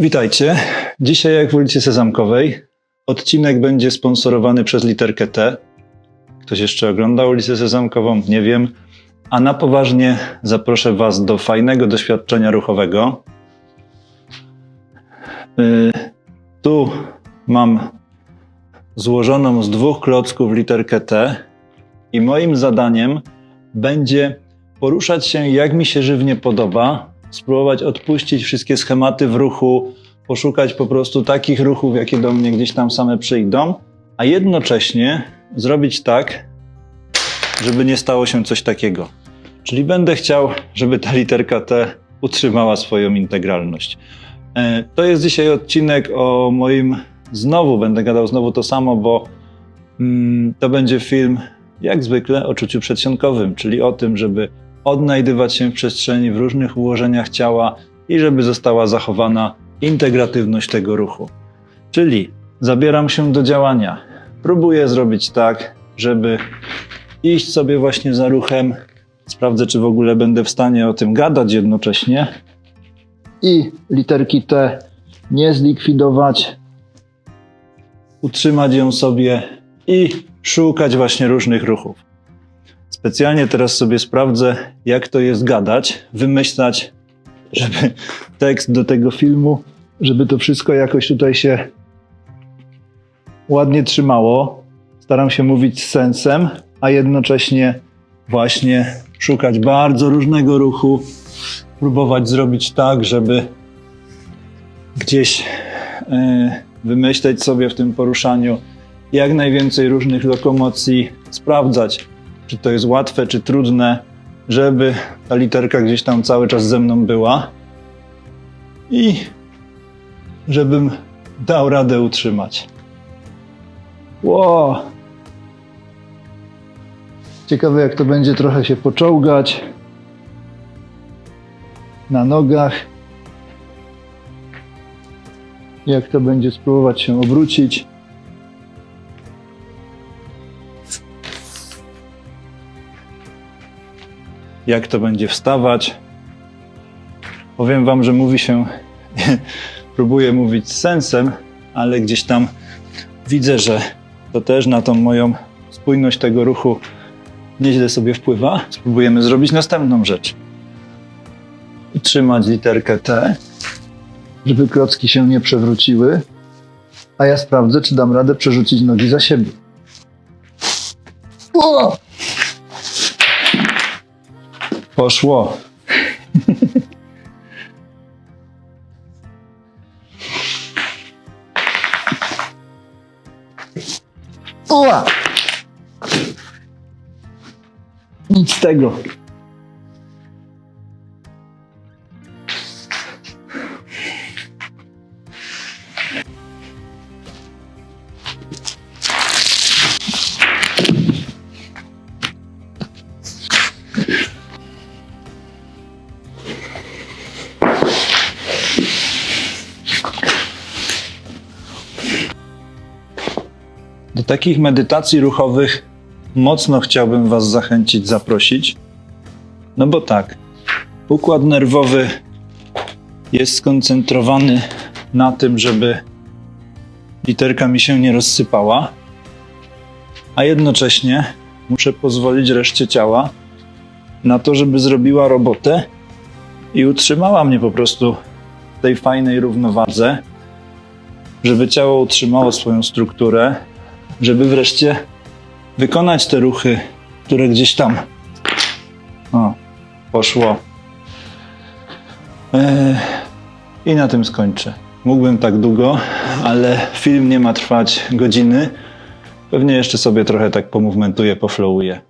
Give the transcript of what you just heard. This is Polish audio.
Witajcie. Dzisiaj, jak w ulicy Sezamkowej, odcinek będzie sponsorowany przez literkę T. Ktoś jeszcze ogląda ulicę Sezamkową? Nie wiem. A na poważnie zaproszę Was do fajnego doświadczenia ruchowego. Yy, tu mam złożoną z dwóch klocków literkę T i moim zadaniem będzie poruszać się jak mi się żywnie podoba, spróbować odpuścić wszystkie schematy w ruchu, poszukać po prostu takich ruchów, jakie do mnie gdzieś tam same przyjdą, a jednocześnie zrobić tak, żeby nie stało się coś takiego. Czyli będę chciał, żeby ta literka T utrzymała swoją integralność. E, To jest dzisiaj odcinek o moim, znowu będę gadał znowu to samo, bo mm, to będzie film, jak zwykle, o czuciu przedsionkowym, czyli o tym, żeby odnajdywać się w przestrzeni w różnych ułożeniach ciała i żeby została zachowana integratywność tego ruchu. Czyli zabieram się do działania. Próbuję zrobić tak, żeby iść sobie właśnie za ruchem. Sprawdzę, czy w ogóle będę w stanie o tym gadać jednocześnie. I literki T nie zlikwidować, utrzymać ją sobie i szukać właśnie różnych ruchów. Specjalnie teraz sobie sprawdzę, jak to jest gadać, wymyślać, żeby tekst do tego filmu, żeby to wszystko jakoś tutaj się ładnie trzymało. Staram się mówić z sensem, a jednocześnie właśnie szukać bardzo różnego ruchu, próbować zrobić tak, żeby gdzieś e, wymyśleć sobie w tym poruszaniu jak najwięcej różnych lokomocji, sprawdzać, czy to jest łatwe, czy trudne, żeby ta literka gdzieś tam cały czas ze mną była i żebym dał radę utrzymać. Ło! Ciekawe, jak to będzie trochę się poczołgać na nogach. Jak to będzie spróbować się obrócić. Jak to będzie wstawać. Powiem Wam, że mówi się, próbuję mówić z sensem, ale gdzieś tam widzę, że to też na tą moją spójność tego ruchu nieźle sobie wpływa. Spróbujemy zrobić następną rzecz. Utrzymać literkę T, żeby klocki się nie przewróciły, a ja sprawdzę, czy dam radę przerzucić nogi za siebie. Poszło. Ua! Nic z tego. Takich medytacji ruchowych mocno chciałbym Was zachęcić, zaprosić. No bo tak, układ nerwowy jest skoncentrowany na tym, żeby literka mi się nie rozsypała, a jednocześnie muszę pozwolić reszcie ciała na to, żeby zrobiła robotę i utrzymała mnie po prostu w tej fajnej równowadze, żeby ciało utrzymało swoją strukturę, żeby wreszcie wykonać te ruchy, które gdzieś tam o, poszło. Eee, I na tym skończę. Mógłbym tak długo, ale film nie ma trwać godziny. Pewnie jeszcze sobie trochę tak pomówmentuję, poflowuję.